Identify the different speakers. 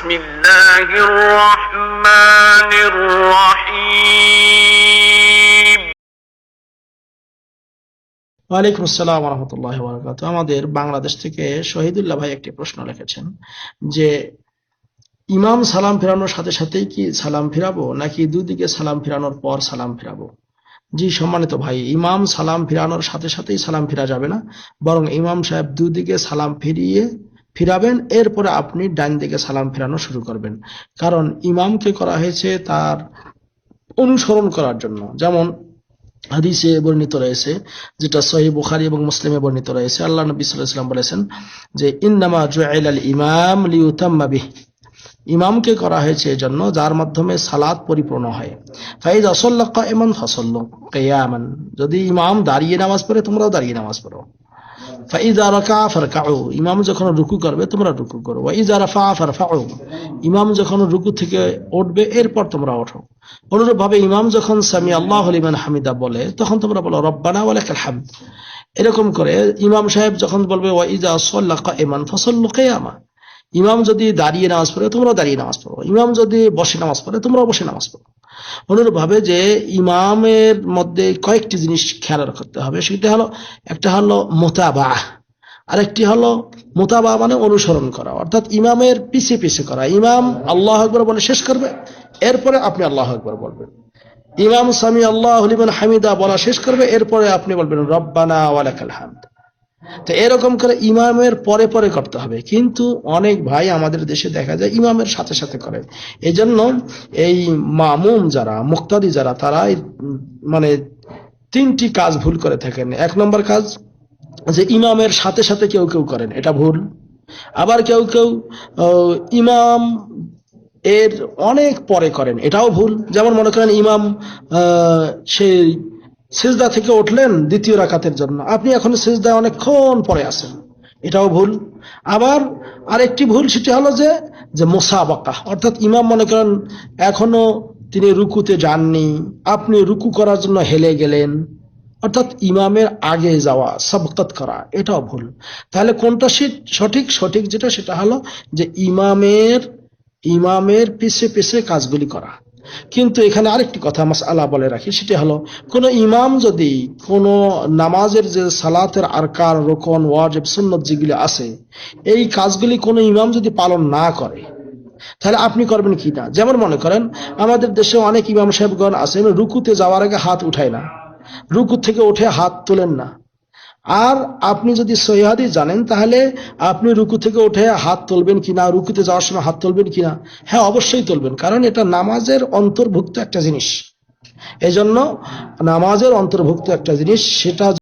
Speaker 1: بسم الله الرحمن الرحيم
Speaker 2: ওয়ালাইকুম আসসালাম রহমতুল্লাহ বরকাত আমাদের বাংলাদেশ থেকে শহীদুল্লাহ ভাই একটি প্রশ্ন লিখেছেন যে ইমাম সালাম ফেরানোর সাথে সাথেই কি সালাম ফিরাবো নাকি দুদিকে সালাম ফিরানোর পর সালাম ফিরাবো জি সম্মানিত ভাই ইমাম সালাম ফিরানোর সাথে সাথেই সালাম ফিরা যাবে না বরং ইমাম সাহেব দুদিকে সালাম ফিরিয়ে ফিরাবেন, এরপরে আপনি ডান দিকে সালাম ফেরানো শুরু করবেন। কারণ ইমামকে করা হয়েছে তার অনুসরণ করার জন্য। যেমন হাদিসে বর্ণিত রয়েছে, যেটা সহি বুখারি এবং মুসলিমে বর্ণিত রয়েছে, আল্লাহ নবী ওয়াসাল্লাম বলেছেন যে, ইন্নামা জুআইল আল ইমাম লিউতাম্মা বিহ। ইমামকে করা হয়েছে এজন্য যার মাধ্যমে সালাদ পরিপূর্ণ হয়। ফাইজ আসাল্লা কাইমান ফাসাল্লু কিয়ামান। যদি ইমাম দাঁড়িয়ে নামাজ পড়ে, তোমরাও দাঁড়িয়ে নামাজ পড়ো। ইমাম যখন রুকু করবে, তোমরা রুকু করো। ইমাম যখন রুকু থেকে উঠবে, এরপর তোমরা ওঠো। ইমাম যখন আল্লাহ লিমান হামিদা বলে, তখন তোমরা বলো, রব্বানা ওয়ালাকাল হামদ। এরকম করে ইমাম সাহেব যখন বলবে, ওয়াইজা সাল্লা কাইমান ফাসাল্লু কিয়ামা। ইমাম যদি দাঁড়িয়ে নামাজ পড়ে, তোমরাও দাঁড়িয়ে নামাজ পড়ো। ইমাম যদি বসে নামাজ পড়ে, তোমরাও বসে নামাজ পড়ো। অনুরূপ ভাবে যে ইমামের মধ্যে কয়েকটি জিনিস খেয়াল রাখতে হবে, সেটা হলো, একটা হলো মোতাবা, আরেকটি হলো মোতাবা মানে অনুসরণ করা, অর্থাৎ ইমামের পিছে পিছে করা। ইমাম আল্লাহ আকবর বলে শেষ করবে, এরপরে আপনি আল্লাহ আকবর বলবেন। ইমাম সামি আল্লাহ লিমান হামিদা বলা শেষ করবে, এরপরে আপনি বলবেন, রব্বানা ওয়ালাকাল হামদ। তো এরকম করে ইমামের পরে পরে করতে হবে। কিন্তু অনেক ভাই আমাদের দেশে দেখা যায় ইমামের সাথে সাথে করে। এই জন্য এই মামুম যারা, মুক্তাদি যারা তারা মানে তিনটি কাজ ভুল করে থাকেন। এক নম্বর কাজ যে ইমামের সাথে সাথে কেউ কেউ করেন, এটা ভুল। আবার কেউ কেউ ইমাম এর অনেক পরে করেন, এটাও ভুল। যেমন মনে করেন ইমাম সেই সেজদা থেকে উঠলেন দ্বিতীয় রাখাতের জন্য। আপনি এখন সেজদায় অনেকক্ষণ পরে আছেন। এটাও ভুল। আবার আরেকটি ভুল, সেটি হলো যে যে মোসাবাকা অর্থাৎ ইমাম মনে করেন, এখনও তিনি রুকুতে যাননি। আপনি রুকু করার জন্য হেলে গেলেন। অর্থাৎ ইমামের আগে যাওয়া, সবকত করা, এটাও ভুল। তাহলে কোনটা সঠিক? সঠিক যেটা, সেটা হলো যে ইমামের ইমামের পিছে পিছে কাজগুলি করা। কিন্তু এখানে আরেকটি কথা মাস আলা বলে রাখি, সেটা হলো, কোন ইমাম যদি কোন নামাজের যে সালাতের আরকার রোকন, ওয়াজিব, সুন্নত যেগুলি আছে, এই কাজগুলি কোন ইমাম যদি পালন না করে, তাহলে আপনি করবেন কি না? যেমন মনে করেন, আমাদের দেশে অনেক ইমাম সাহেবগণ আছেন, রুকুতে যাওয়ার আগে হাত উঠায় না। রুকু থেকে উঠে হাত তোলেন না। আর আপনি যদি সহিহাদি জানেন, তাহলে আপনি রুকু থেকে উঠে হাত তুলবেন কিনা, রুকুতে যাওয়ার সময় হাত তুলবেন কিনা? হ্যাঁ অবশ্যই তুলবেন, কারণ এটা নামাজের অন্তর্ভুক্ত একটা জিনিস। এজন্য নামাজের অন্তর্ভুক্ত একটা জিনিস, সেটা